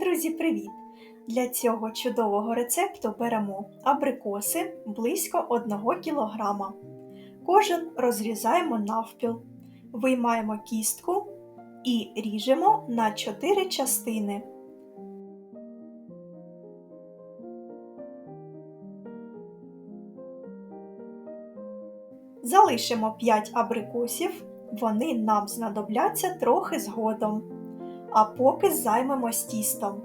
Друзі, привіт! Для цього чудового рецепту беремо абрикоси близько 1 кг. Кожен розрізаємо навпіл, виймаємо кістку і ріжемо на 4 частини. Залишимо 5 абрикосів, вони нам знадобляться трохи згодом. А поки займемось тістом.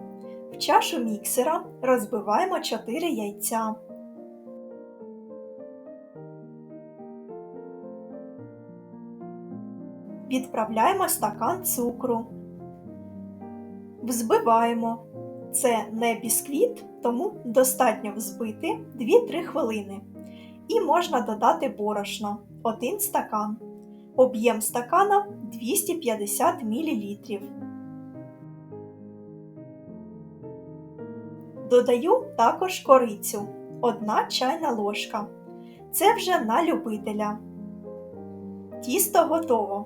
В чашу міксера розбиваємо 4 яйця. Відправляємо стакан цукру. Взбиваємо. Це не бісквіт, тому достатньо взбити 2-3 хвилини. І можна додати борошно 1 стакан. Об'єм стакана 250 мл. Додаю також корицю 1 чайна ложка. Це вже на любителя. Тісто готово.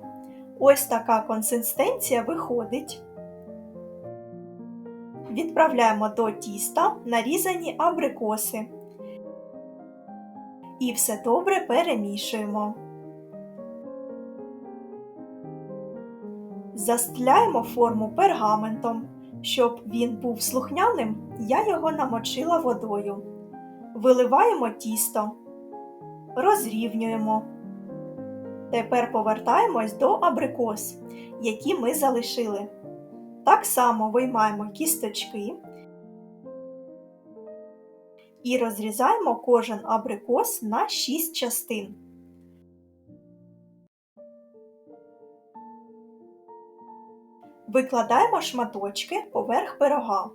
Ось така консистенція виходить. Відправляємо до тіста нарізані абрикоси. І все добре перемішуємо. Застеляємо форму пергаментом. Щоб він був слухняним, я його намочила водою. Виливаємо тісто, розрівнюємо. Тепер повертаємось до абрикос, які ми залишили. Так само виймаємо кісточки і розрізаємо кожен абрикос на 6 частин. Викладаємо шматочки поверх пирога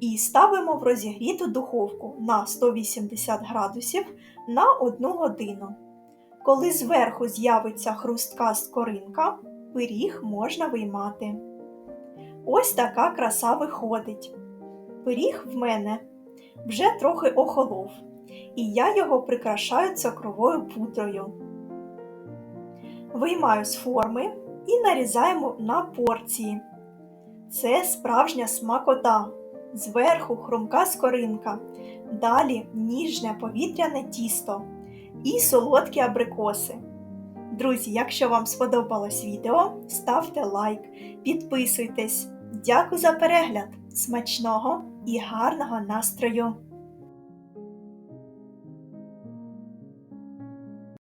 і ставимо в розігріту духовку на 180 градусів на 1 годину. Коли зверху з'явиться хрустка скоринка, пиріг можна виймати. Ось така краса виходить. Пиріг в мене вже трохи охолов, і я його прикрашаю цукровою пудрою. Виймаю з форми і нарізаємо на порції. Це справжня смакота. Зверху хрумка скоринка, далі ніжне повітряне тісто і солодкі абрикоси. Друзі, якщо вам сподобалось відео, ставте лайк, підписуйтесь. Дякую за перегляд! Смачного і гарного настрою!